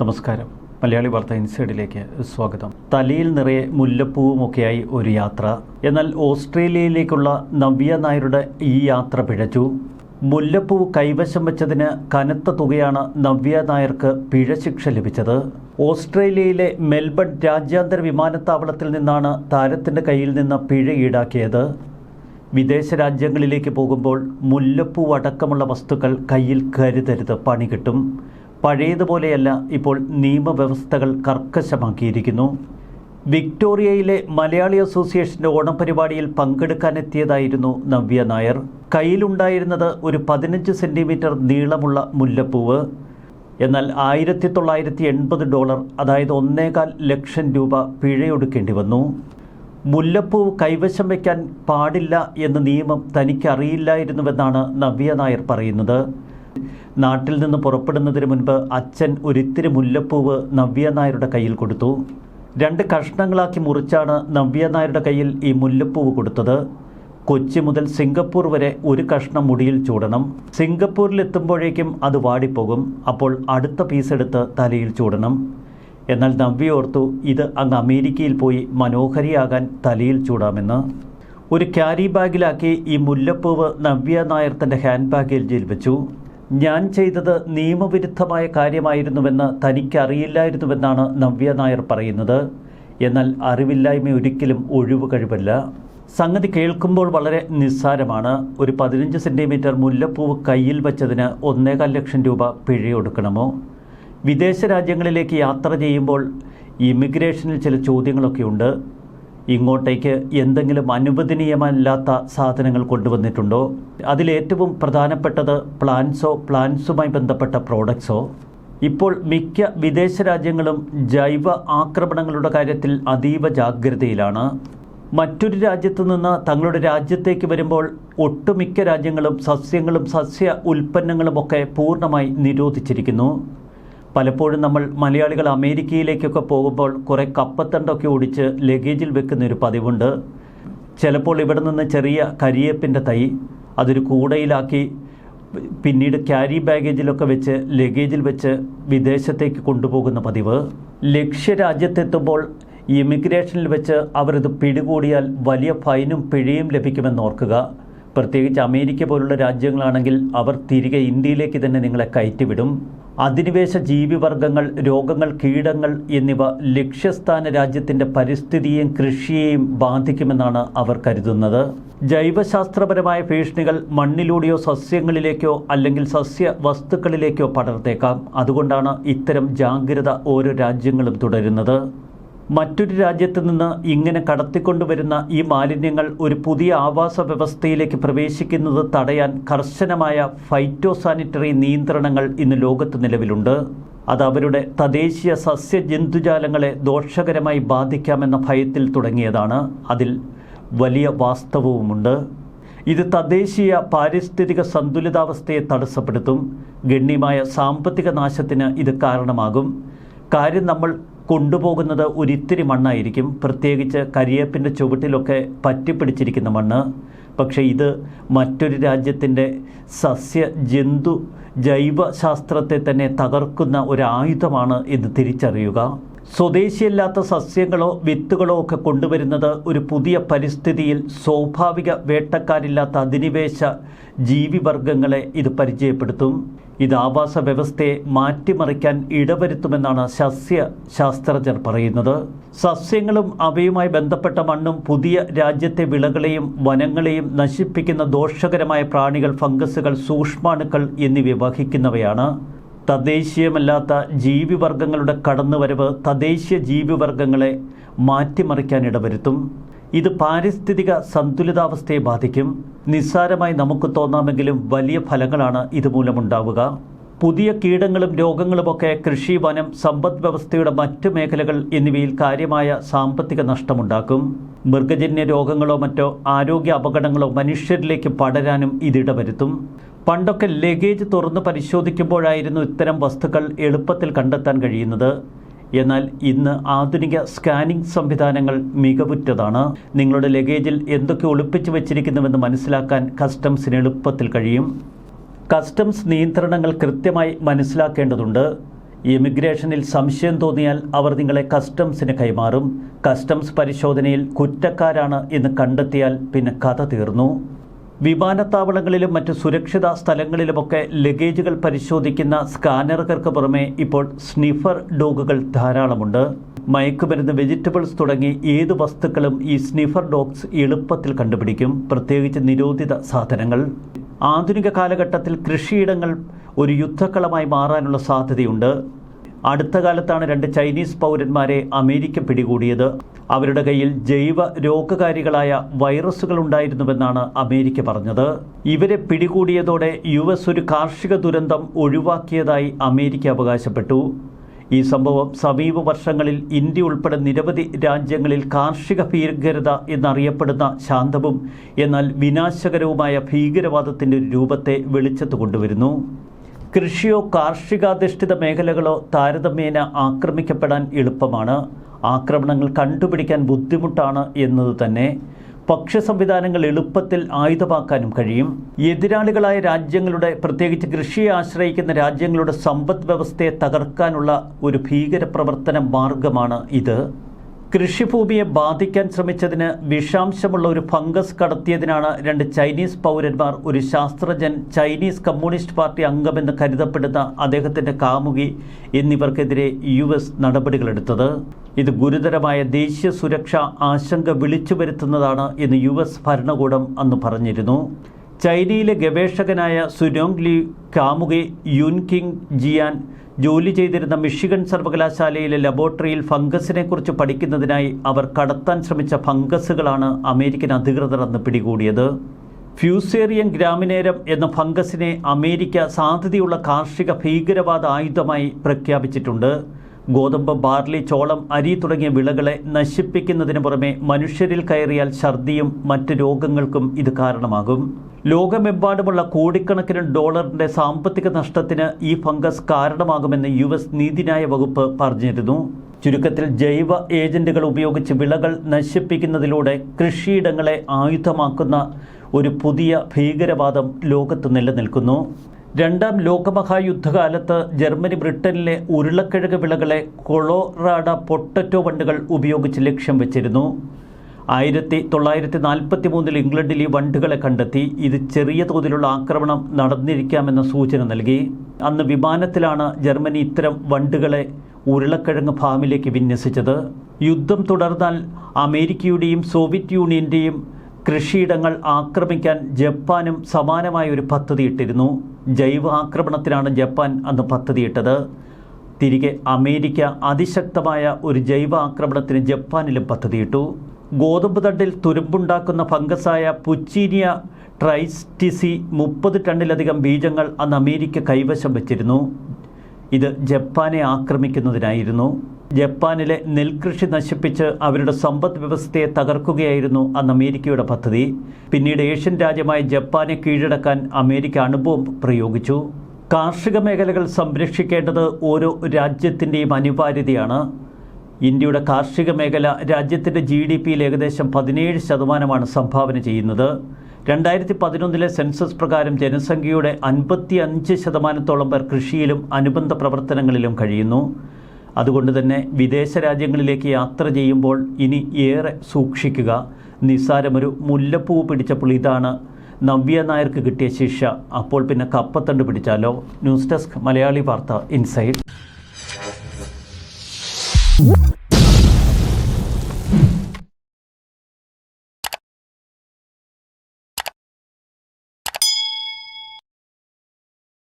നമസ്കാരം. മലയാളി വാർത്ത ഇൻസൈഡിലേക്ക് സ്വാഗതം. തലയിൽ നിറയെ മുല്ലപ്പൂവുമൊക്കെയായി ഒരു യാത്ര. എന്നാൽ ഓസ്ട്രേലിയയിലേക്കുള്ള നവ്യ നായരുടെ ഈ യാത്ര പിഴച്ചു. മുല്ലപ്പൂ കൈവശം വെച്ചതിന് കനത്ത തുകയാണ് നവ്യ നായർക്ക് പിഴശിക്ഷ ലഭിച്ചത്. ഓസ്ട്രേലിയയിലെ മെൽബൺ രാജ്യാന്തര വിമാനത്താവളത്തിൽ നിന്നാണ് താരത്തിന്റെ കയ്യിൽ നിന്ന് പിഴ ഈടാക്കിയത്. വിദേശ രാജ്യങ്ങളിലേക്ക് പോകുമ്പോൾ മുല്ലപ്പൂ അടക്കമുള്ള വസ്തുക്കൾ കയ്യിൽ കരുതരുത് പണി കിട്ടും. പഴയതുപോലെയല്ല ഇപ്പോൾ നിയമവ്യവസ്ഥകൾ കർക്കശമാക്കിയിരിക്കുന്നു. വിക്ടോറിയയിലെ മലയാളി അസോസിയേഷന്റെ ഓണപരിപാടിയിൽ പങ്കെടുക്കാനെത്തിയതായിരുന്നു നവ്യ നായർ. കയ്യിലുണ്ടായിരുന്നത് ഒരു പതിനഞ്ച് സെന്റിമീറ്റർ നീളമുള്ള മുല്ലപ്പൂവ്. എന്നാൽ ആയിരത്തി തൊള്ളായിരത്തി എൺപത് ഡോളർ അതായത് ഒന്നേകാൽ ലക്ഷം രൂപ പിഴയൊടുക്കേണ്ടി വന്നു. മുല്ലപ്പൂവ് കൈവശം വയ്ക്കാൻ പാടില്ല എന്ന നിയമം തനിക്കറിയില്ലായിരുന്നുവെന്നാണ് നവ്യ നായർ പറയുന്നത്. നാട്ടിൽ നിന്ന് പുറപ്പെടുന്നതിന് മുൻപ് അച്ഛൻ ഒരിത്തിരി മുല്ലപ്പൂവ് നവ്യ നായരുടെ കയ്യിൽ കൊടുത്തു. രണ്ട് കഷ്ണങ്ങളാക്കി മുറിച്ചാണ് നവ്യ നായരുടെ കയ്യിൽ ഈ മുല്ലപ്പൂവ് കൊടുത്തത്. കൊച്ചി മുതൽ സിംഗപ്പൂർ വരെ ഒരു കഷ്ണം മുടിയിൽ ചൂടണം. സിംഗപ്പൂരിലെത്തുമ്പോഴേക്കും അത് വാടിപ്പോകും. അപ്പോൾ അടുത്ത പീസ് എടുത്ത് തലയിൽ ചൂടണം. എന്നാൽ നവ്യ ഓർത്തു ഇത് അങ്ങ് അമേരിക്കയിൽ പോയി മനോഹരിയാകാൻ തലയിൽ ചൂടാമെന്ന്. ഒരു ക്യാരി ബാഗിലാക്കി ഈ മുല്ലപ്പൂവ് നവ്യ നായർ തന്റെ ഹാൻഡ് ബാഗേജിൽ വെച്ചു. ഞാൻ ചെയ്തത് നിയമവിരുദ്ധമായ കാര്യമായിരുന്നുവെന്ന് തനിക്കറിയില്ലായിരുന്നുവെന്നാണ് നവ്യ നായർ പറയുന്നത്. എന്നാൽ അറിവില്ലായ്മ ഒരിക്കലും ഒഴിവ് കഴിവല്ല. സംഗതി കേൾക്കുമ്പോൾ വളരെ നിസ്സാരമാണ്. ഒരു പതിനഞ്ച് സെന്റിമീറ്റർ മുല്ലപ്പൂവ് കയ്യിൽ വച്ചതിന് ഒന്നേകാൽ ലക്ഷം രൂപ പിഴയൊടുക്കണമോ? വിദേശ രാജ്യങ്ങളിലേക്ക് യാത്ര ചെയ്യുമ്പോൾ ഇമിഗ്രേഷനിൽ ചില ചോദ്യങ്ങളൊക്കെ ഉണ്ട് ഇങ്ങോട്ടേക്ക് എന്തെങ്കിലും അനുവദനീയമല്ലാത്ത സാധനങ്ങൾ കൊണ്ടുവന്നിട്ടുണ്ടോ? അതിലേറ്റവും പ്രധാനപ്പെട്ടത് പ്ലാൻസോ പ്ലാൻസുമായി ബന്ധപ്പെട്ട പ്രോഡക്ട്സോ? ഇപ്പോൾ മിക്ക വിദേശ രാജ്യങ്ങളും ജൈവ ആക്രമണങ്ങളുടെ കാര്യത്തിൽ അതീവ ജാഗ്രതയിലാണ്. മറ്റൊരു രാജ്യത്തു നിന്ന് തങ്ങളുടെ രാജ്യത്തേക്ക് വരുമ്പോൾ ഒട്ടുമിക്ക രാജ്യങ്ങളും സസ്യങ്ങളും സസ്യ ഉൽപ്പന്നങ്ങളുമൊക്കെ പൂർണമായി നിരോധിച്ചിരിക്കുന്നു. പലപ്പോഴും നമ്മൾ മലയാളികൾ അമേരിക്കയിലേക്കൊക്കെ പോകുമ്പോൾ കുറേ കപ്പത്തണ്ടൊക്കെ ഓടിച്ച് ലഗേജിൽ വെക്കുന്ന ഒരു പതിവുണ്ട്. ചിലപ്പോൾ ഇവിടെ നിന്ന് ചെറിയ കരിയേപ്പിന്റെ തൈ അതൊരു കൂടയിലാക്കി പിന്നീട് ക്യാരി ബാഗേജിലൊക്കെ വെച്ച് ലഗേജിൽ വെച്ച് വിദേശത്തേക്ക് കൊണ്ടുപോകുന്ന പതിവ്. ലക്ഷ്യരാജ്യത്തെത്തുമ്പോൾ ഇമിഗ്രേഷനിൽ വെച്ച് അവർ ഇത് പിടികൂടിയാൽ വലിയ ഫൈനും പിഴയും ലഭിക്കുമെന്ന് ഓർക്കുക. പ്രത്യേകിച്ച് അമേരിക്ക പോലുള്ള രാജ്യങ്ങളാണെങ്കിൽ അവർ തിരികെ ഇന്ത്യയിലേക്ക് തന്നെ നിങ്ങളെ കയറ്റിവിടും. അധിനിവേശ ജീവിവർഗങ്ങൾ രോഗങ്ങൾ കീടങ്ങൾ എന്നിവ ലക്ഷ്യസ്ഥാന രാജ്യത്തിന്റെ പരിസ്ഥിതിയെയും കൃഷിയെയും ബാധിക്കുമെന്നാണ് അവർ കരുതുന്നത്. ജൈവശാസ്ത്രപരമായ ഭീഷണികൾ മണ്ണിലൂടെയോ സസ്യങ്ങളിലേക്കോ അല്ലെങ്കിൽ സസ്യ വസ്തുക്കളിലേക്കോ പടർത്തേക്കാം അതുകൊണ്ടാണ് ഇത്തരം ജാഗ്രത ഓരോ രാജ്യങ്ങളും തുടരുന്നത്. മറ്റൊരു രാജ്യത്ത് നിന്ന് ഇങ്ങനെ കടത്തിക്കൊണ്ടുവരുന്ന ഈ മാലിന്യങ്ങൾ ഒരു പുതിയ ആവാസ വ്യവസ്ഥയിലേക്ക് പ്രവേശിക്കുന്നത് തടയാൻ കർശനമായ ഫൈറ്റോസാനിറ്ററി നിയന്ത്രണങ്ങൾ ഇന്ന് ലോകത്ത് നിലവിലുണ്ട്. അത് അവരുടെ തദ്ദേശീയ സസ്യ ജന്തുജാലങ്ങളെ ദോഷകരമായി ബാധിക്കാമെന്ന ഭയത്തിൽ തുടങ്ങിയതാണ്. അതിൽ വലിയ വാസ്തവവുമുണ്ട്. ഇത് തദ്ദേശീയ പാരിസ്ഥിതിക സന്തുലിതാവസ്ഥയെ തടസ്സപ്പെടുത്തും. ഗണ്യമായ സാമ്പത്തിക നാശത്തിന് ഇത് കാരണമാകും. കാര്യം നമ്മൾ കൊണ്ടുപോകുന്നത് ഒരിത്തിരി മണ്ണായിരിക്കും. പ്രത്യേകിച്ച് കരിയേപ്പിന്റെ ചുവട്ടിലൊക്കെ പറ്റിപ്പിടിച്ചിരിക്കുന്ന മണ്ണ്. പക്ഷേ ഇത് മറ്റൊരു രാജ്യത്തിന്റെ സസ്യ ജന്തു ജൈവശാസ്ത്രത്തെ തന്നെ തകർക്കുന്ന ഒരു ആയുധമാണ് ഇത് തിരിച്ചറിയുക. സ്വദേശിയല്ലാത്ത സസ്യങ്ങളോ വിത്തുകളോ ഒക്കെ കൊണ്ടുവരുന്നത് ഒരു പുതിയ പരിസ്ഥിതിയിൽ സ്വാഭാവിക വേട്ടക്കാരില്ലാത്ത അധിനിവേശ ജീവിവർഗങ്ങളെ ഇത് പരിചയപ്പെടുത്തും. ഇത് ആവാസ വ്യവസ്ഥയെ മാറ്റിമറിക്കാൻ ഇടവരുത്തുമെന്നാണ് സസ്യ ശാസ്ത്രജ്ഞർ പറയുന്നത്. സസ്യങ്ങളും അവയുമായി ബന്ധപ്പെട്ട മണ്ണും പുതിയ രാജ്യത്തെ വിളകളെയും വനങ്ങളെയും നശിപ്പിക്കുന്ന ദോഷകരമായ പ്രാണികൾ ഫംഗസുകൾ സൂക്ഷ്മാണുക്കൾ എന്നിവ വഹിക്കുന്നവയാണ്. തദ്ദേശീയമല്ലാത്ത ജീവിവർഗങ്ങളുടെ കടന്നുവരവ് തദ്ദേശീയ ജീവിവർഗങ്ങളെ മാറ്റിമറിക്കാൻ ഇടവരുത്തും. ഇത് പാരിസ്ഥിതിക സന്തുലിതാവസ്ഥയെ ബാധിക്കും. നിസ്സാരമായി നമുക്ക് തോന്നാമെങ്കിലും വലിയ ഫലങ്ങളാണ് ഇതുമൂലമുണ്ടാവുക. പുതിയ കീടങ്ങളും രോഗങ്ങളുമൊക്കെ കൃഷി വനം സമ്പദ് വ്യവസ്ഥയുടെ മറ്റു മേഖലകൾ എന്നിവയിൽ കാര്യമായ സാമ്പത്തിക നഷ്ടമുണ്ടാക്കും. മൃഗജന്യ രോഗങ്ങളോ മറ്റോ ആരോഗ്യ അപകടങ്ങളോ മനുഷ്യരിലേക്ക് പടരാനും ഇതിടവരുത്തും. പണ്ടൊക്കെ ലഗേജ് തുറന്ന് പരിശോധിക്കുമ്പോഴായിരുന്നു ഇത്തരം വസ്തുക്കൾ എളുപ്പത്തിൽ കണ്ടെത്താൻ കഴിയുന്നത്. എന്നാൽ ഇന്ന് ആധുനിക സ്കാനിംഗ് സംവിധാനങ്ങൾ മികവുറ്റതാണ്. നിങ്ങളുടെ ലഗേജിൽ എന്തൊക്കെ ഒളിപ്പിച്ചു വച്ചിരിക്കുന്നുവെന്ന് മനസ്സിലാക്കാൻ കസ്റ്റംസിന് എളുപ്പത്തിൽ കഴിയും. കസ്റ്റംസ് നിയന്ത്രണങ്ങൾ കൃത്യമായി മനസ്സിലാക്കേണ്ടതുണ്ട്. ഇമിഗ്രേഷനിൽ സംശയം തോന്നിയാൽ അവർ നിങ്ങളെ കസ്റ്റംസിന് കൈമാറും. കസ്റ്റംസ് പരിശോധനയിൽ കുറ്റക്കാരാണ് എന്ന് കണ്ടെത്തിയാൽ പിന്നെ കഥ തീർന്നു. വിമാനത്താവളങ്ങളിലും മറ്റ് സുരക്ഷിത സ്ഥലങ്ങളിലുമൊക്കെ ലഗേജുകൾ പരിശോധിക്കുന്ന സ്കാനറുകൾക്ക് പുറമെ ഇപ്പോൾ സ്നിഫർ ഡോഗുകൾ ധാരാളമുണ്ട്. മയക്കുമരുന്ന് വെജിറ്റബിൾസ് തുടങ്ങി ഏത് വസ്തുക്കളും ഈ സ്നിഫർ ഡോഗ്സ് എളുപ്പത്തിൽ കണ്ടുപിടിക്കും. പ്രത്യേകിച്ച് നിരോധിത സാധനങ്ങൾ. ആധുനിക കാലഘട്ടത്തിൽ കൃഷിയിടങ്ങൾ ഒരു യുദ്ധക്കളമായി മാറാനുള്ള സാധ്യതയുണ്ട്. അടുത്ത കാലത്താണ് രണ്ട് ചൈനീസ് പൗരന്മാരെ അമേരിക്ക പിടികൂടിയത്. അവരുടെ കയ്യിൽ ജൈവ രോഗകാരികളായ വൈറസുകൾ ഉണ്ടായിരുന്നുവെന്നാണ് അമേരിക്ക പറഞ്ഞത്. ഇവരെ പിടികൂടിയതോടെ യു എസ് ഒരു കാർഷിക ദുരന്തം ഒഴിവാക്കിയതായി അമേരിക്ക അവകാശപ്പെട്ടു. ഈ സംഭവം സമീപ വർഷങ്ങളിൽ ഇന്ത്യ ഉൾപ്പെടെ നിരവധി രാജ്യങ്ങളിൽ കാർഷിക ഭീകരത എന്നറിയപ്പെടുന്ന ശാന്തവും എന്നാൽ വിനാശകരവുമായ ഭീകരവാദത്തിന്റെ രൂപത്തെ വെളിച്ചത്ത് കൊണ്ടുവരുന്നു. കൃഷിയോ കാർഷികാധിഷ്ഠിത മേഖലകളോ താരതമ്യേന ആക്രമിക്കപ്പെടാൻ എളുപ്പമാണ്. ആക്രമണങ്ങൾ കണ്ടുപിടിക്കാൻ ബുദ്ധിമുട്ടാണ് എന്നത് തന്നെ. പക്ഷ സംവിധാനങ്ങൾ എളുപ്പത്തിൽ ആയുധമാക്കാനും കഴിയും. എതിരാളികളായ രാജ്യങ്ങളുടെ പ്രത്യേകിച്ച് കൃഷിയെ ആശ്രയിക്കുന്ന രാജ്യങ്ങളുടെ സമ്പദ് വ്യവസ്ഥയെ തകർക്കാനുള്ള ഒരു ഭീകര ഭീകരപ്രവർത്തന മാർഗമാണ് ഇത്. കൃഷിഭൂമിയെ ബാധിക്കാൻ ശ്രമിച്ചതിന് വിഷാംശമുള്ള ഒരു ഫംഗസ് കടത്തിയതിനാണ് രണ്ട് ചൈനീസ് പൗരന്മാർ ഒരു ശാസ്ത്രജ്ഞൻ ചൈനീസ് കമ്മ്യൂണിസ്റ്റ് പാർട്ടി അംഗമെന്ന് കരുതപ്പെടുന്ന അദ്ദേഹത്തിന്റെ കാമുകി എന്നിവർക്കെതിരെ യു എസ് നടപടികളെടുത്തത്. ഇത് ഗുരുതരമായ ദേശീയ സുരക്ഷാ ആശങ്ക വിളിച്ചു വരുത്തുന്നതാണ് എന്ന് യു എസ് ഭരണകൂടം അന്ന് പറഞ്ഞിരുന്നു. ചൈനയിലെ ഗവേഷകനായ സുനോങ് ലി കാമുകെ യുൻ കിങ് ജിയാൻ ജോലി ചെയ്തിരുന്ന മിഷിഗൺ സർവകലാശാലയിലെ ലബോറട്ടറിയിൽ ഫംഗസിനെക്കുറിച്ച് പഠിക്കുന്നതിനായി അവർ കടത്താൻ ശ്രമിച്ച ഫംഗസുകളാണ് അമേരിക്കൻ അധികൃതർ അന്ന് പിടികൂടിയത്. ഫ്യൂസേറിയൻ ഗ്രാമിനേരം എന്ന ഫംഗസിനെ അമേരിക്ക സാധ്യതയുള്ള കാർഷിക ഭീകരവാദ ആയുധമായി പ്രഖ്യാപിച്ചിട്ടുണ്ട്. ഗോതമ്പ് ബാർലി ചോളം അരി തുടങ്ങിയ വിളകളെ നശിപ്പിക്കുന്നതിന് പുറമെ മനുഷ്യരിൽ കയറിയാൽ ഛർദിയും മറ്റ് രോഗങ്ങൾക്കും ഇത് കാരണമാകും. ലോകമെമ്പാടുമുള്ള കോടിക്കണക്കിന് ഡോളറിന്റെ സാമ്പത്തിക നഷ്ടത്തിന് ഈ ഫംഗസ് കാരണമാകുമെന്ന് യു എസ് നീതിന്യായ വകുപ്പ് പറഞ്ഞിരുന്നു. ചുരുക്കത്തിൽ ജൈവ ഏജന്റുകൾ ഉപയോഗിച്ച് വിളകൾ നശിപ്പിക്കുന്നതിലൂടെ കൃഷിയിടങ്ങളെ ആയുധമാക്കുന്ന ഒരു പുതിയ ഭീകരവാദം ലോകത്ത് നിലനിൽക്കുന്നു. രണ്ടാം ലോകമഹായുദ്ധകാലത്ത് ജർമ്മനി ബ്രിട്ടനിലെ ഉരുളക്കിഴങ്ങ് വിളകളെ കൊളോറാഡ പൊട്ടറ്റോ വണ്ടുകൾ ഉപയോഗിച്ച് ലക്ഷ്യം വെച്ചിരുന്നു. ആയിരത്തി തൊള്ളായിരത്തി നാൽപ്പത്തി മൂന്നിൽ ഇംഗ്ലണ്ടിൽ ഈ വണ്ടുകളെ കണ്ടെത്തി. ഇത് ചെറിയ തോതിലുള്ള ആക്രമണം നടന്നിരിക്കാമെന്ന സൂചന നൽകി. അന്ന് വിമാനത്തിലാണ് ജർമ്മനി ഇത്തരം വണ്ടുകളെ ഉരുളക്കിഴങ്ങ് ഫാമിലേക്ക് വിന്യസിച്ചത്. യുദ്ധം തുടർന്നാൽ അമേരിക്കയുടെയും സോവിയറ്റ് യൂണിയന്റെയും കൃഷിയിടങ്ങൾ ആക്രമിക്കാൻ ജപ്പാനും സമാനമായ ഒരു പദ്ധതിയിട്ടിരുന്നു. ജൈവ ആക്രമണത്തിനാണ് ജപ്പാൻ അന്ന് പദ്ധതിയിട്ടത്. തിരികെ അമേരിക്ക അതിശക്തമായ ഒരു ജൈവ ആക്രമണത്തിന് ജപ്പാനിലും പദ്ധതിയിട്ടു. ഗോതമ്പ് തണ്ടിൽ തുരുമ്പുണ്ടാക്കുന്ന ഫംഗസായ പുച്ചീനിയ ട്രൈസ്റ്റിസി മുപ്പത് ടണ്ണിലധികം ബീജങ്ങൾ അന്ന് അമേരിക്ക കൈവശം വച്ചിരുന്നു. ഇത് ജപ്പാനെ ആക്രമിക്കുന്നതിനായിരുന്നു. ജപ്പാനിലെ നെൽകൃഷി നശിപ്പിച്ച് അവരുടെ സമ്പദ് വ്യവസ്ഥയെ തകർക്കുകയായിരുന്നു അന്ന് അമേരിക്കയുടെ പദ്ധതി. പിന്നീട് ഏഷ്യൻ രാജ്യമായ ജപ്പാനെ കീഴടക്കാൻ അമേരിക്ക അണുബോംബ് പ്രയോഗിച്ചു. കാർഷിക മേഖലകൾ സംരക്ഷിക്കേണ്ടത് ഓരോ രാജ്യത്തിന്റെയും അനിവാര്യതയാണ്. ഇന്ത്യയുടെ കാർഷിക മേഖല രാജ്യത്തിന്റെ ജി ഡി പിയിൽ ഏകദേശം പതിനേഴ് ശതമാനമാണ് സംഭാവന ചെയ്യുന്നത്. രണ്ടായിരത്തി പതിനൊന്നിലെ സെൻസസ് പ്രകാരം ജനസംഖ്യയുടെ അൻപത്തി അഞ്ച് ശതമാനത്തോളം പേർ കൃഷിയിലും അനുബന്ധ പ്രവർത്തനങ്ങളിലും കഴിയുന്നു. അതുകൊണ്ട് തന്നെ വിദേശ രാജ്യങ്ങളിലേക്ക് യാത്ര ചെയ്യുമ്പോൾ ഇനി ഏറെ സൂക്ഷിക്കുക. നിസ്സാരമൊരു മുല്ലപ്പൂ പിടിച്ചപ്പോൾ ഇതാണ് നവ്യ നായർക്ക് കിട്ടിയ ശിക്ഷ. അപ്പോൾ പിന്നെ കപ്പത്തണ്ട് പിടിച്ചാലോ? ന്യൂസ് ഡെസ്ക് മലയാളി വാർത്ത ഇൻസൈഡ്